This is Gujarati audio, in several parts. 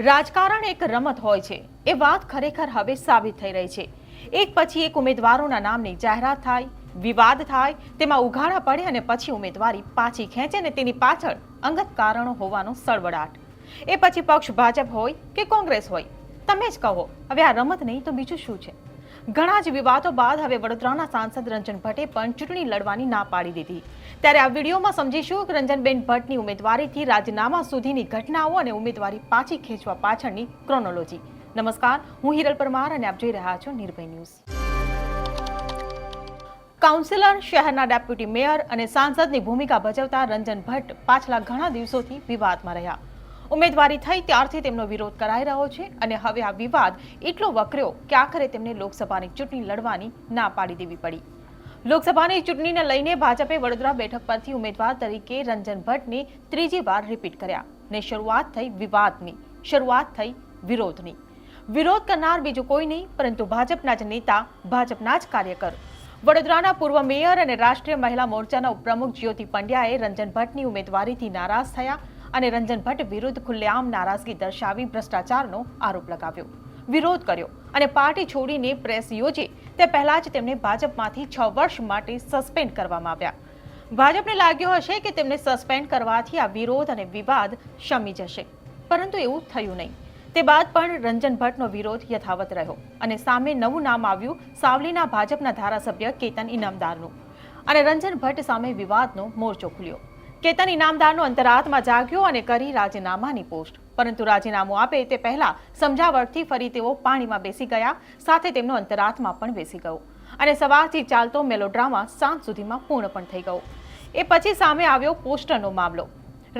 રાજકારણ એક રમત હોય છે. એ વાત ખરેખર હવે સાબિત થઈ રહી છે. એક પછી એક ઉમેદવારોના નામની જાહેરાત થાય, વિવાદ થાય, તેમાં ઉઘાડા પડે અને પછી ઉમેદવારી પાછી ખેંચે ને તેની પાછળ અંગત કારણો હોવાનો સળવડાટ એ પછી પક્ષ ભાજપ હોય કે કોંગ્રેસ હોય? તમે જ કહો. હવે આ રમત નહીં તો બીજું શું છે? ઘણા જ વિવાદો બાદ હવે વડોદરાના સાંસદ રંજન ભટ્ટે પણ ચૂંટણી લડવાની ના પાડી દીધી. ત્યારે આ વિડીયોમાં સમજીશું કે રંજનબેન ભટ્ટની ઉમેદવારીથી રાજીનામા સુધીની ઘટનાઓ અને ઉમેદવારી પાછી ખેંચવા પાછળની ક્રોનોલોજી. નમસ્કાર, હું હિરલ પરમાર અને આપ જોઈ રહ્યા છો નિર્ભય ન્યૂઝ. કાઉન્સિલર, શહેરના ડેપ્યુટી મેયર અને સાંસદની ભૂમિકા ભજવતા રંજન ભટ્ટ પાછલા ઘણા દિવસોથી વિવાદમાં રહ્યા. ઉમેદવારી થઈ ત્યારથી તેમનો વિરોધ કરાઈ રહ્યો છે અને હવે આ વિવાદ એટલો વકર્યો કે આખરે તેમને લોકસભાની ચૂંટણી લડવાની ના પાડી દેવી પડી. લોકસભાની ચૂંટણીને લઈને ભાજપે વડોદરા બેઠક પરથી ઉમેદવાર તરીકે રંજન ભટ્ટને ત્રીજી વાર રિપીટ કર્યા ને શરૂઆત થઈ વિવાદની, શરૂઆત થઈ વિરોધની. વિરોધ કરનાર બીજું કોઈ નહીં, પરંતુ ભાજપના જ નેતા, ભાજપના જ કાર્યકર. વડોદરાના પૂર્વ મેયર અને રાષ્ટ્રીય મહિલા મોરચાના ઉપપ્રમુખ જ્યોતિ પંડ્યાએ રંજન ભટ્ટની ઉમેદવારીથી નારાજ થયા અને રંજન ભટ્ટ વિરુદ્ધ ખુલ્લેઆમ નારાજગી દર્શાવી ભ્રષ્ટાચારનો આરોપ લગાવ્યો. વિરોધ કર્યો અને પાર્ટી છોડીને પ્રેસ યોજી તે પહેલા જ તેમને ભાજપમાંથી છ વર્ષ માટે સસ્પેન્ડ કરવામાં આવ્યા. ભાજપને લાગ્યું હશે કે તેમને સસ્પેન્ડ કરવાથી આ વિરોધ અને વિવાદ શમી જશે. પરંતુ એવું થયું નહીં. તે બાદ પણ રંજન ભટ્ટનો વિરોધ યથાવત રહ્યો અને સામે નવું નામ આવ્યું સાવલીના ભાજપના ધારાસભ્ય કેતન ઇનામદારનું. અને રંજન ભટ્ટ સામે વિવાદનો મોરચો ખુલ્યો. કેતન ઇનામદારનો અંતરાત્મા જાગ્યો અને કરી રાજીનામાની પોસ્ટ. પરંતુ રાજીનામું આપે તે પહેલા સમજાવટથી ફરી તેઓ પાણીમાં બેસી ગયા, સાથે તેમનો અંતરાત્મા પણ બેસી ગયો. અને સવારથી ચાલતો મેલોડ્રામા સાંજ સુધીમાં પૂર્ણ પણ થઈ ગયો. એ પછી સામે આવ્યો પોસ્ટરનો મામલો.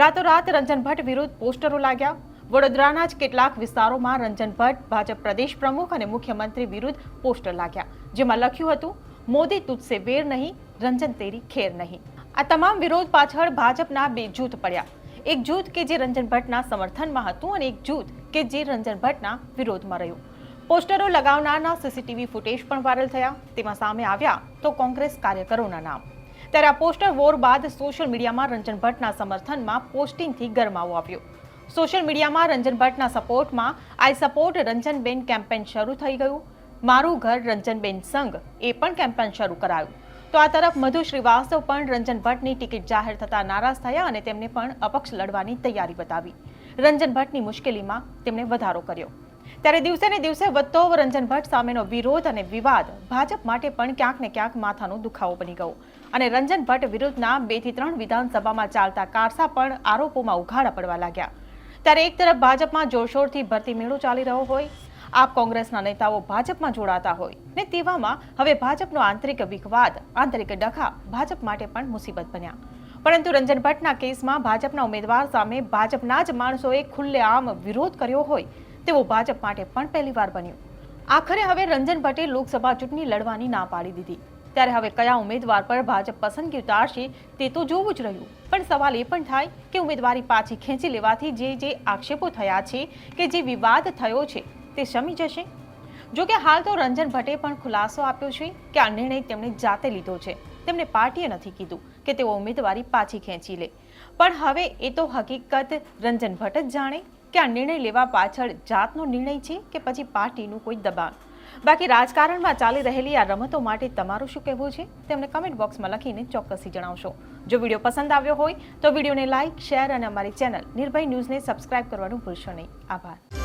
રાતોરાત રંજન ભટ્ટ વિરુદ્ધ પોસ્ટરો લાગ્યા. વડોદરાના જ કેટલાક વિસ્તારોમાં રંજન ભટ્ટ, ભાજપ પ્રદેશ પ્રમુખ અને મુખ્યમંત્રી વિરુદ્ધ પોસ્ટર લાગ્યા, જેમાં લખ્યું હતું, મોદી તુજસે વેર નહીં, રંજન તેરી ખેર નહીં. આ તમામ વિરોધ પાછળ ભાજપના બે જૂથ પડ્યા. એક જૂથ કે જે રંજન ભટ્ટના સમર્થનમાં હતું અને એક જૂથ કે જે રંજન ભટ્ટના વિરોધમાં રહ્યું. પોસ્ટરો લગાવનારના સીસીટીવી ફૂટેજ પણ વાયરલ થયા. તેમાં સામે આવ્યા તો કોંગ્રેસ કાર્યકરોના નામ. ત્યારે આ પોસ્ટર વોર બાદ સોશિયલ મીડિયામાં રંજન ભટ્ટના સમર્થનમાં પોસ્ટિંગથી ગરમાવો આવ્યો. સોશિયલ મીડિયામાં રંજન ભટ્ટના સપોર્ટમાં આઈ સપોર્ટ રંજનબેન કેમ્પેન શરૂ થઈ ગયું. મારું ઘર રંજનબેન સંઘ એ પણ કેમ્પેન શરૂ કરાયું. તો આ તરફ મધુ શ્રીવાસ્તવ પણ રંજન ભટ્ટની ટિકિટ જાહેર થતા નારાજ થયા અને તેમને પણ અપક્ષ લડવાની તૈયારી બતાવી. રંજન ભટ્ટની મુશ્કેલીમાં તેમણે વધારો કર્યો. ત્યારે દિવસે ને દિવસે વધતો રંજન ભટ્ટ સામેનો વિરોધ અને વિવાદ ભાજપ માટે પણ ક્યાંક ને ક્યાંક માથાનો દુખાવો બની ગયો. અને રંજન ભટ્ટ વિરુદ્ધના બેથી ત્રણ વિધાનસભામાં ચાલતા કારસા પણ આરોપોમાં ઉઘાડા પડવા લાગ્યા. ત્યારે એક તરફ ભાજપમાં જોરશોરથી ભરતી મેળો ચાલી રહ્યો હોય આપ કોંગ્રેસના નેતાઓ ભાજપમાં જોડાતા હોય. ને તેવામાં હવે ભાજપનો આંતરિક વિખવાદ, આંતરિક ડખા ભાજપ માટે પણ મુસીબત બન્યા. પરંતુ રંજન ભટ્ટના કેસમાં ભાજપના ઉમેદવાર સામે ભાજપના જ માણસોએ ખુલ્લેઆમ વિરોધ કર્યો હોય, તેવો ભાજપ માટે પણ પહેલીવાર બન્યું. આખરે હવે રંજન ભટ્ટે લોકસભા ચૂંટણી લડવાની ના પાડી દીધી. ત્યારે હવે કયા ઉમેદવાર પર ભાજપ પસંદગી ઉતારશે, તે તો જોવું જ રહ્યું. પણ સવાલ એ પણ થાય કે ઉમેદવારી પાછી ખેંચી લેવાથી જે જે આક્ષેપો થયા છે કે જે વિવાદ થયો છે તે શમી જશે? જો કે હાલ તો રંજન ભટ્ટે પણ ખુલાસો આપ્યો છે કે આ નિર્ણય તેમણે જાતે લીધો છે. તેમને પાર્ટીએ નથી કીધું કે તેઓ ઉમેદવારી પાછી ખેંચી લે. પણ હવે એ તો હકીકત રંજન ભટ્ટ જ જાણે કે આ નિર્ણય લેવા પાછળ જાતનો નિર્ણય છે કે પછી પાર્ટીનું કોઈ દબાણ? બાકી રાજકારણમાં ચાલી રહેલી આ રમતો માટે તમારું શું કહેવું છે? તેમને કમેન્ટ બોક્સમાં લખીને ચોક્કસથી જણાવશો. જો વીડિયો પસંદ આવ્યો હોય તો વિડીયોને લાઇક શેર અને અમારી ચેનલ નિર્ભય ન્યૂઝને સબસ્ક્રાઇબ કરવાનું ભૂલશો નહીં. આભાર.